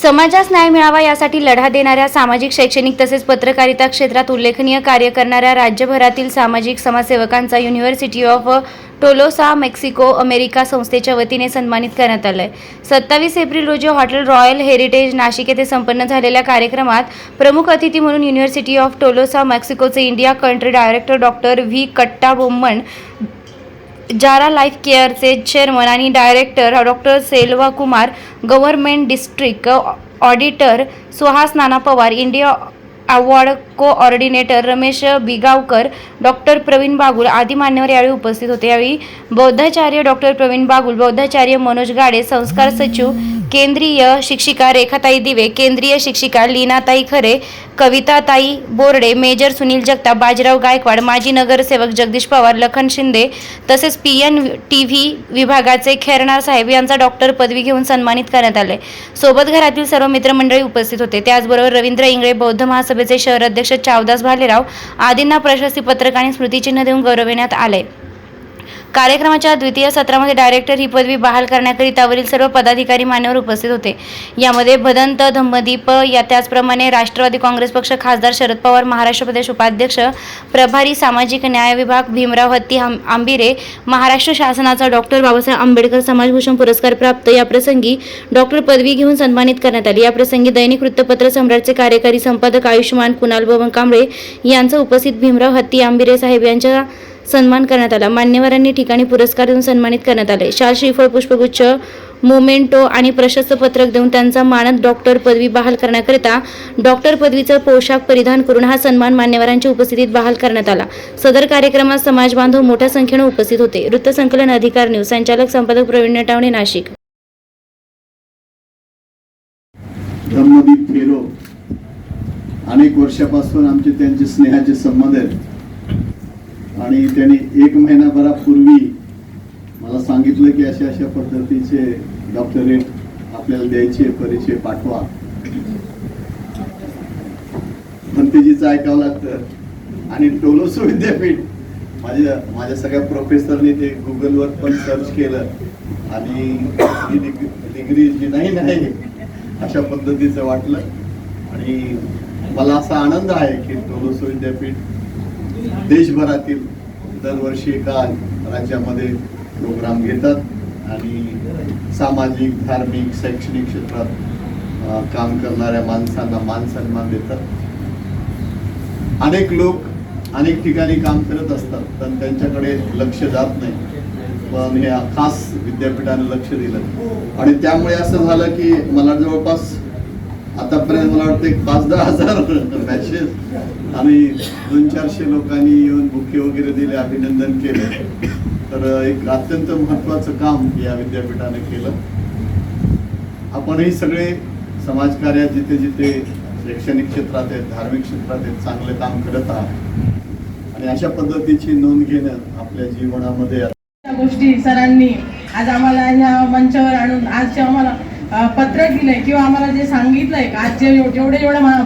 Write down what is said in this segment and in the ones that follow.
समाजास न्याय मिळावा यासाठी लढा देणाऱ्या सामाजिक शैक्षणिक तसेच पत्रकारिता क्षेत्रात उल्लेखनीय कार्य करणाऱ्या राज्यभरातील सामाजिक समाजसेवकांचा university of Tolosa Mexico America संस्थेच्या वतीने सन्मानित करण्यात आलं आहे सत्तावीस एप्रिल रोजी हॉटेल रॉयल हेरिटेज नाशिक येथे संपन्न झालेल्या कार्यक्रमात प्रमुख अतिथी म्हणून university of Tolosa मेक्सिकोचे India country director doctor V Katta Bomman Zara life केअरचे chairman आणि director doctor Selva Kumar government district auditor Suhas Nana Pawar India award coordinator Ramesh Bigavkar doctor Pravin Bagul आदी मान्यवर यावेळी उपस्थित होते. यावेळी बौद्धाचार्य doctor Pravin Bagul बौद्धाचार्य मनोज गाडे संस्कार सचिव केंद्रीय शिक्षिका रेखाताई दिवे केंद्रीय शिक्षिका लीनाताई खरे कविताताई बोर्डे मेजर सुनील जगताप बाजीराव गायकवाड माजी नगरसेवक जगदीश पवार लखन शिंदे तसेच पी एन टी व्ही विभागाचे खेरणार साहेब यांचा डॉक्टर पदवी घेऊन सन्मानित करण्यात आले. सोबत घरातील सर्व मित्रमंडळी उपस्थित होते. त्याचबरोबर रवींद्र इंगळे बौद्ध महासभेचे शहर अध्यक्ष चावदास भालेराव आदींना प्रशस्तीपत्रक आणि स्मृतिचिन्ह देऊन गौरविण्यात आले. कार्यक्रमाच्या द्वितीय सत्रामध्ये डायरेक्टर ही पदवी बहाल करण्याकरिता वरील सर्व पदाधिकारी मान्यवर उपस्थित होते. यामध्ये भदंत धम्मदीप या त्याचप्रमाणे राष्ट्रवादी काँग्रेस पक्ष खासदार शरद पवार महाराष्ट्र प्रदेश उपाध्यक्ष प्रभारी सामाजिक न्याय विभाग भीमराव हत्ती आंबिरे महाराष्ट्र शासनाचा डॉक्टर बाबासाहेब आंबेडकर समाजभूषण पुरस्कार प्राप्त. या प्रसंगी डॉक्टर पदवी घेऊन सन्मानित करण्यात आली. या प्रसंगी दैनिक वृत्तपत्र सम्राटचे कार्यकारी संपादक आयुष्यमान कुणाल बबन कांबळे यांचं उपस्थित भीमराव हत्ती आंबिरे साहेब यांच्या सन्मान करण्यात आला. मान्यवरांनी ठिकाणी पुरस्कार देऊन सन्मानित करण्यात आले. शाल श्रीफळ पुष्पगुच्छ मोमेंटो आणि प्रशस्त पत्रक देऊन त्यांचा मानद डॉक्टर पदवी बहाल करण्याकरिता डॉक्टर पदवीचा पोशाख परिधान करून हा सन्मान मान्यवरांच्या उपस्थितीत बहाल करण्यात आला. सदर कार्यक्रमात समाज बांधव मोठ्या संख्येने उपस्थित होते. वृत्तसंकलन अधिकार न्यूज. संचालक संपादक प्रवीण नटावणे नाशिक. धम्मदीप फेरो. अनेक वर्षापासून आमचे त्यांचे स्नेहाचे संबंध आहेत. आणि त्यांनी एक महिनाभरापूर्वी मला सांगितलं की अशा अशा पद्धतीचे डॉक्टरेट आपल्याला द्यायचे परिचय पाठवा. भंतेजीचं ऐकावं लागतं. आणि टोलोसो विद्यापीठ माझ्या माझ्या सगळ्या प्रोफेसरनी ते गुगलवर पण सर्च केलं. आणि ही डिग्री जी नाही नाही अशा पद्धतीचं वाटलं. आणि मला असा आनंद आहे की टोलोसो विद्यापीठ देशभरातील दरवर्षी एका राज्यामध्ये प्रोग्राम घेतात आणि सामाजिक धार्मिक शैक्षणिक क्षेत्रात काम करणाऱ्या माणसांना मान सन्मान देतात. अनेक लोक अनेक ठिकाणी काम करत असतात पण त्यांच्याकडे लक्ष जात नाही. पण ह्या खास विद्यापीठाने लक्ष दिलं. आणि त्यामुळे असं झालं की मला जवळपास आतापर्यंत मला वाटतं एक पाच दहा हजार मॅसेज आणि दोन चारशे लोकांनी येऊन बुके वगैरे दिले अभिनंदन केलं. तर एक अत्यंत महत्वाचं काम या विद्यापीठाने केलं. आपणही सगळे समाजकार्यात जिथे जिथे शैक्षणिक क्षेत्रात आहेत धार्मिक क्षेत्रात आहेत चांगले काम करत आहात. आणि अशा पद्धतीची नोंद घेणं आपल्या जीवनामध्ये गोष्टी सरांनी आज आम्हाला ह्या मंचावर आणून आजच्या आम्हाला पत्रक दिलंय किंवा आम्हाला जे सांगितलंय आज जे जेवढे जेवढं मा-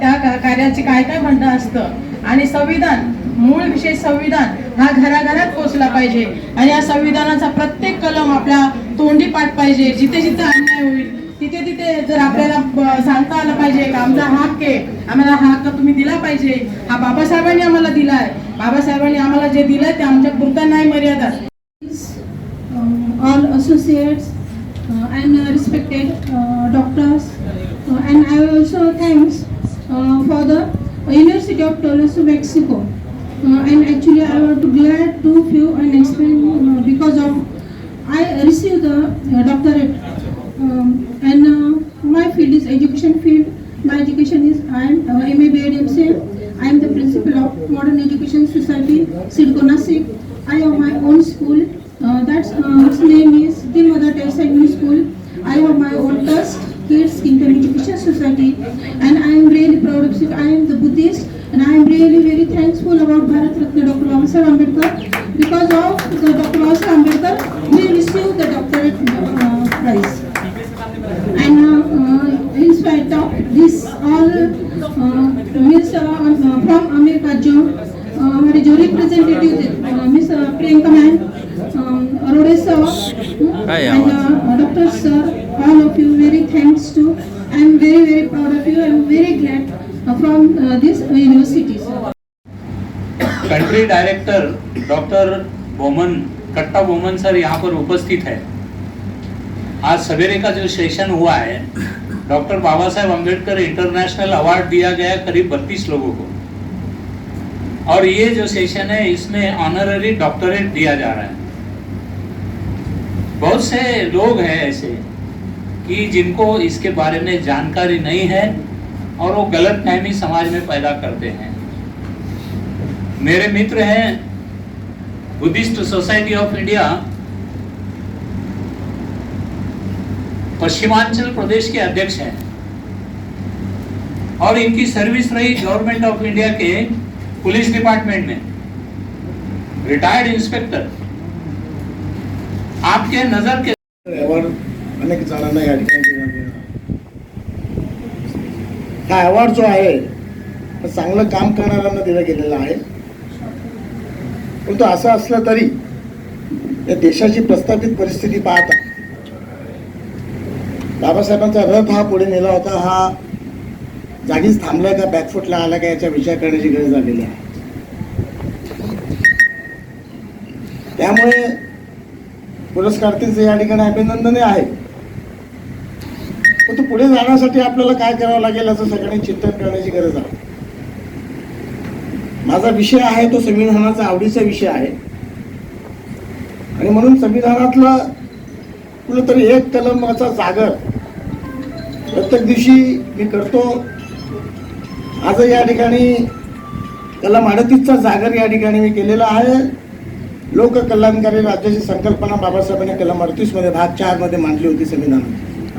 त्या कार्याची कार्याचे काय काय म्हणणं असतं. आणि संविधान मूळ विषय संविधान हा घराघरात पोहोचला पाहिजे. आणि या संविधानाचा प्रत्येक कलम आपल्या तोंडी पाठ पाहिजे. जिथे जिथे अन्याय होईल तिथे तिथे जर आपल्याला सांगता आलं पाहिजे का आमचा हा हक्क आहे आम्हाला हा हक्क तुम्ही दिला पाहिजे. हा बाबासाहेबांनी आम्हाला दिलाय. बाबासाहेबांनी आम्हाला जे दिलंय ते आमच्या पुरता नाही मर्यादा um, I associates uh, doctors uh, and I also thanks uh, for the University of Toledo, Mexico. And actually I want to glad to few and explain because of I received the doctorate um, and my field is education field. My education is I am uh, I am the principal of Modern Education Society, Sidco Nasik. Country director doctor Boman, Katta Boman sir यहाँ पर उपस्थित है। आज सवेरे का जो session हुआ है, doctor Baba Saheb Ambedkar international award दिया गया करीब बत्तीस लोगों को। और ये जो सेशन है, इसमें ऑनररी डॉक्टरेट दिया जा रहा है। बहुत से लोग हैं ऐसे कि जिनको इसके बारे में जानकारी नहीं है और वो गलत फहमी समाज में पैदा करते हैं। मेरे मित्र हैं Buddhist society of India Paschimanchal Pradesh के अध्यक्ष हैं। और इनकी सर्विस रही गवर्नमेंट ऑफ इंडिया के पुलिस डिपार्टमेंट में। Retired inspector. आपके नजर के अवॉर्ड अनेक जणांना या ठिकाणी हा अवॉर्ड जो आहे चांगलं काम करणाऱ्यांना दिला गेलेला आहे. परंतु असं असलं तरी या देशाची प्रस्थापित परिस्थिती पाहता बाबासाहेबांचा रथ हा पुढे नेला होता हा जागीच थांबला का बॅकफुटला आला का याचा विचार करण्याची गरज आलेली आहे. त्यामुळे पुरस्कारार्थींचे या ठिकाणी अभिनंदने आहे. पण तो पुढे जाण्यासाठी आपल्याला काय करावं लागेल याचं सगळ्यांनी चिंतन करण्याची गरज आहे. माझा विषय आहे तो संविधानाचा आवडीचा विषय आहे. आणि म्हणून संविधानातलं कुठेतरी एक कलमाचा जागर प्रत्येक दिवशी मी करतो. आज या ठिकाणी कलम अडतीसचा जागर या ठिकाणी मी केलेला आहे. लोककल्याणकारी राज्याची संकल्पना बाबासाहेबांनी कलम अडतीसमध्ये भाग चारमध्ये मांडली होती संविधानात.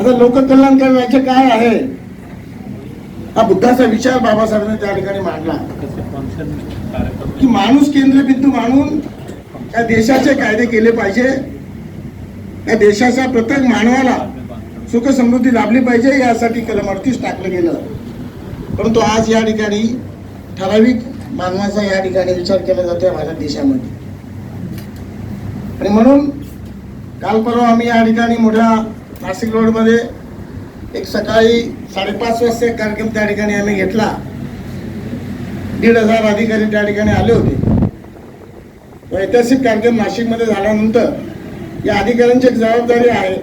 आता लोककल्याणकारी राज्य काय आहे? हा बुद्धाचा विचार बाबासाहेबांनी त्या ठिकाणी मांडला. की माणूस केंद्रबिंदू मानून या देशाचे कायदे केले पाहिजे. या देशाच्या प्रत्येक मानवाला सुख समृद्धी लाभली पाहिजे यासाठी कलम अडतीस टाकलं गेलं. परंतु आज या ठिकाणी ठराविक मानवाचा या ठिकाणी विचार केला जातोय भारत देशामध्ये. आणि म्हणून काल परवा आम्ही या ठिकाणी मोठ्या नाशिक रोडमध्ये एक सकाळी साडेपाच वाजता एक कार्यक्रम त्या ठिकाणी आम्ही घेतला. दीड हजार अधिकारी त्या ठिकाणी आले होते. ऐतिहासिक कार्यक्रम नाशिकमध्ये झाल्यानंतर या अधिकाऱ्यांची एक जबाबदारी आहे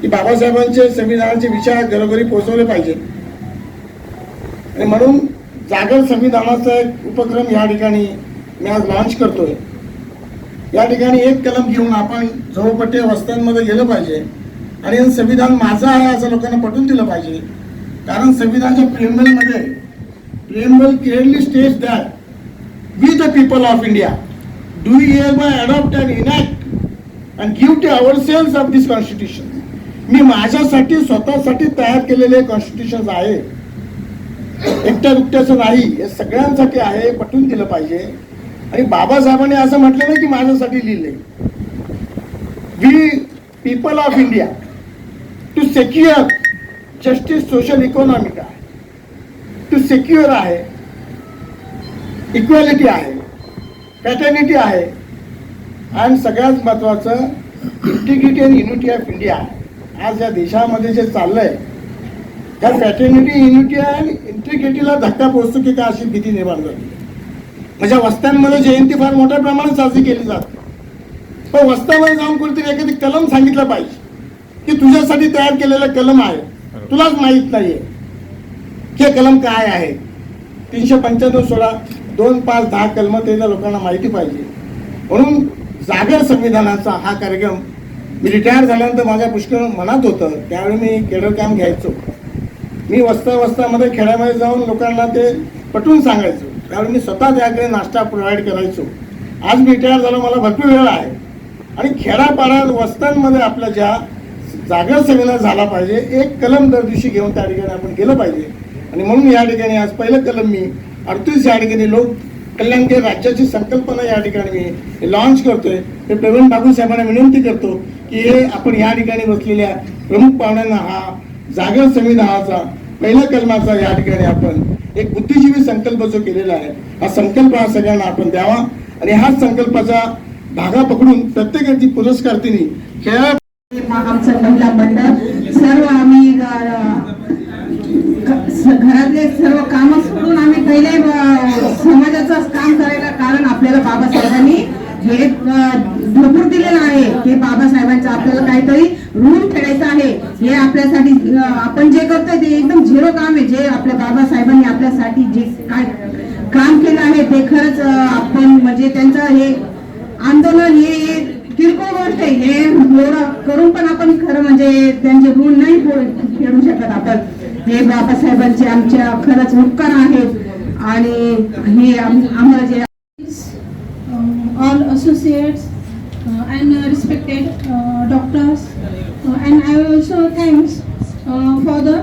की बाबासाहेबांचे संविधानाचे विचार घरोघरी पोहोचवले पाहिजे. आणि म्हणून जागर संविधानाचा एक उपक्रम या ठिकाणी मी आज लॉन्च करतोय. या ठिकाणी एक कलम घेऊन आपण झोपट्टी वस्त्यांमध्ये गेलं पाहिजे. आणि संविधान माझं आहे असं लोकांना पटवून दिलं पाहिजे. कारण संविधानाच्या प्रिएम्बलमध्ये preamble clearly state that we the people of India do hereby adopt and enact and give to ourselves of this constitution मी माझ्यासाठी स्वतःसाठी तयार केलेले कॉन्स्टिट्यूशन आहे. एकट्या दुकट्याचं नाही हे सगळ्यांसाठी आहे पटवून दिलं पाहिजे. आणि बाबासाहेबांनी असं म्हटलं नाही की माझ्यासाठी लिहिले we people of India to secure justice social economic आहे. टू सेक्युअर आहे इक्वॅलिटी आहे पॅटर्निटी आहे आणि सगळ्यात महत्वाचं integrity and unity of India आहे आज या देशामध्ये जे चाललंय त्या फॅटर्निटी युनिटी आणि इंटिग्रिटीला धक्का पोहोचतो की काय अशी भीती निर्माण झाली. म्हणजे वस्त्यांमध्ये जयंती फार मोठ्या प्रमाणात साजरी केली जाते. पण वस्त्यामध्ये जाऊन कोणतरी एखादी कलम सांगितलं पाहिजे. की तुझ्यासाठी तयार केलेलं कलम आहे. तुलाच माहीत नाहीये. की हे कलम काय आहे? तीनशे पंच्याण्णव सोळा दोन पाच दहा कलम त्याला लोकांना माहिती पाहिजे. म्हणून जागर संविधानाचा हा कार्यक्रम मी रिटायर झाल्यानंतर माझ्या पुष्कळ मनात होतं. त्यावेळी मी केडर काम घ्यायचो. मी वस्ता वस्तामध्ये खेड्यामध्ये जाऊन लोकांना ते पटवून सांगायचो. त्यावेळी मी स्वतः त्याकडे नाश्ता प्रोव्हाइड करायचो. आज मी रिटायर झालो मला भरपूर वेळ आहे. आणि खेडापाड्यात वस्त्यांमध्ये आपल्या ज्या जागर संविधान झाला पाहिजे. एक कलम दर दिवशी घेऊन त्या ठिकाणी आपण गेलं पाहिजे. आणि म्हणून या ठिकाणी आज पहिलं कलम मी अडतीस या ठिकाणी लोक कल्याणकारी राज्याची संकल्पना या ठिकाणी मी लॉन्च करतोय. ते प्रवीण बाबू साहेबांना विनंती करतो की हे आपण या ठिकाणी बसलेल्या प्रमुख पाहुण्यांना हा जागर संविधानाचा पहिल्या कलमाचा या ठिकाणी आपण एक बुद्धिजीवी संकल्प जो केलेला आहे हा संकल्प हा सगळ्यांना आपण द्यावा. आणि हाच संकल्पाचा धागा पकडून प्रत्येकाची पुरस्कार्थिनी खेळा आमचं महिला मंडळ. सर्व आम्ही घरातले सर्व काम सोडून आम्ही पहिले अ, समाजाचं काम करायला कारण आपल्याला बाबासाहेबांनी हे भरपूर दिलेलं आहे हे बाबासाहेबांचं आपल्याला काहीतरी ऋण फेडायचं आहे. हे आपल्यासाठी आपण जे करतोय ते एकदम झिरो काम आहे. जे आपल्या बाबासाहेबांनी आपल्यासाठी जे काय काम केलं आहे ते खरंच आपण म्हणजे त्यांचं हे आंदोलन हे किरकोळ गोष्ट हे एवढं करून पण आपण खरं म्हणजे त्यांचे ऋण नाही फेडू शकत आपण. हे बाबासाहेबांचे आमच्या खरंच उपकार आहेत. आणि हे आम्हाला जे all associates and respected doctors and I also thanks for the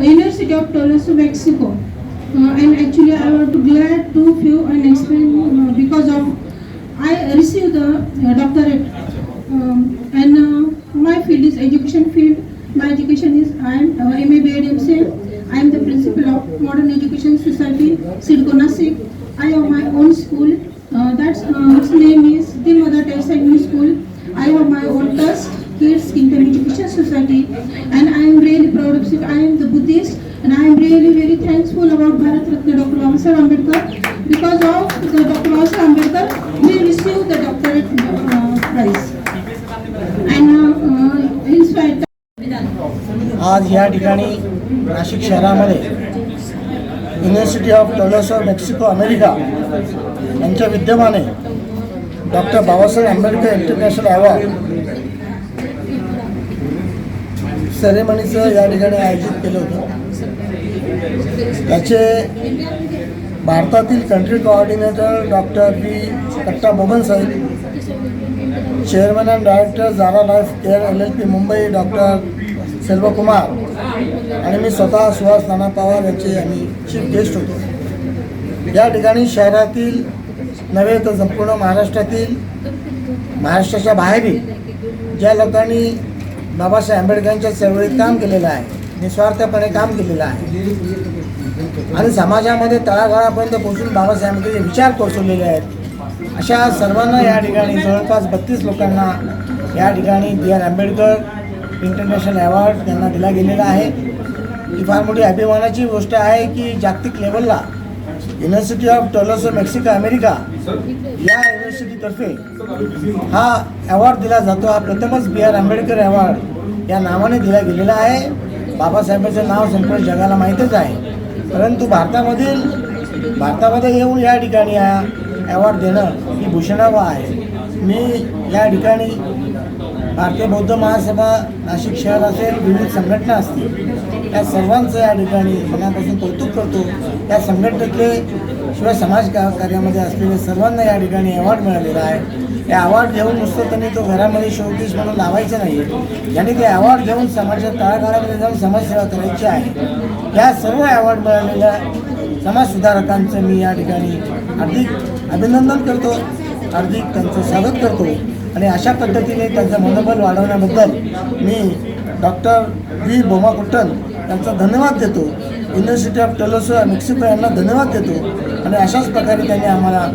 university of Tolosa Mexico and actually I want to glad to few and explain because of I received the uh, doctorate um, and uh, my field is education field. My education is I am uh, MA BEd MCM. I am the principal of Modern Education Society, Sidco Nasik. I have my own school. Uh, that's its name is the Mother Teresa School. आज या ठिकाणी नाशिक शहरामध्ये university of Tolosa Mexico America यांच्या विद्यमाने doctor Babasaheb Ambedkar international award सेरेमनीचं या ठिकाणी आयोजित केलं होतं. त्याचे भारतातील country coordinator doctor B Katta Boban saheb chairman and director Zara life care L L P Mumbai doctor Selvakumar आणि मी स्वतः सुहास नाना पवार यांचे आम्ही चीफ गेस्ट होतो. या ठिकाणी शहरातील नव्हे तर संपूर्ण महाराष्ट्रातील महाराष्ट्राच्या बाहेरही ज्या लोकांनी बाबासाहेब आंबेडकरांच्या चळवळीत काम केलेलं आहे निस्वार्थपणे काम केलेलं आहे आणि समाजामध्ये तळागाळापर्यंत पोहोचून बाबासाहेबांचे विचार पोचवलेले आहेत अशा सर्वांना या ठिकाणी जवळपास बत्तीस लोकांना या ठिकाणी B R Ambedkar international award त्यांना दिला गेलेला आहे. ही फार मोठी अभिमानाची गोष्ट आहे की जागतिक लेवलला university of Tolosa Mexico America या युनिव्हर्सिटीतर्फे हा अवॉर्ड दिला जातो. हा प्रथमच बी आर आंबेडकर अवॉर्ड या नावाने दिला गेलेला आहे. बाबासाहेबांचं नाव संपूर्ण जगाला माहीतच आहे. परंतु भारतामधील भारतामध्ये येऊन या ठिकाणी हा अवॉर्ड देणं ही भूषणावं आहे. मी या ठिकाणी भारतीय बौद्ध महासभा नाशिक शहर असेल विविध संघटना असतील त्या सर्वांचं या ठिकाणी मनापासून कौतुक करतो. त्या संघटनेतले शिवाय समाज का कार्यामध्ये असलेले सर्वांना या ठिकाणी अवॉर्ड मिळालेला आहे. हे अवॉर्ड घेऊन नुसतं त्यांनी तो घरामध्ये शोकेस म्हणून लावायचं नाही यांनी ते अवॉर्ड घेऊन समाजाच्या तळागाळामध्ये जाऊन समाजसेवा करायची आहे या सर्व अवॉर्ड मिळालेल्या समाजसुधारकांचं मी या ठिकाणी हार्दिक अभिनंदन करतो. हार्दिक त्यांचं स्वागत करतो. आणि अशा पद्धतीने त्यांचं मनोबल वाढवण्याबद्दल मी डॉक्टर व्ही. बोमाकुट्टन यांचा धन्यवाद देतो. युनिव्हर्सिटी ऑफ टेलोसो मेक्सिको यांना धन्यवाद देतो. आणि अशाच प्रकारे त्यांनी आम्हाला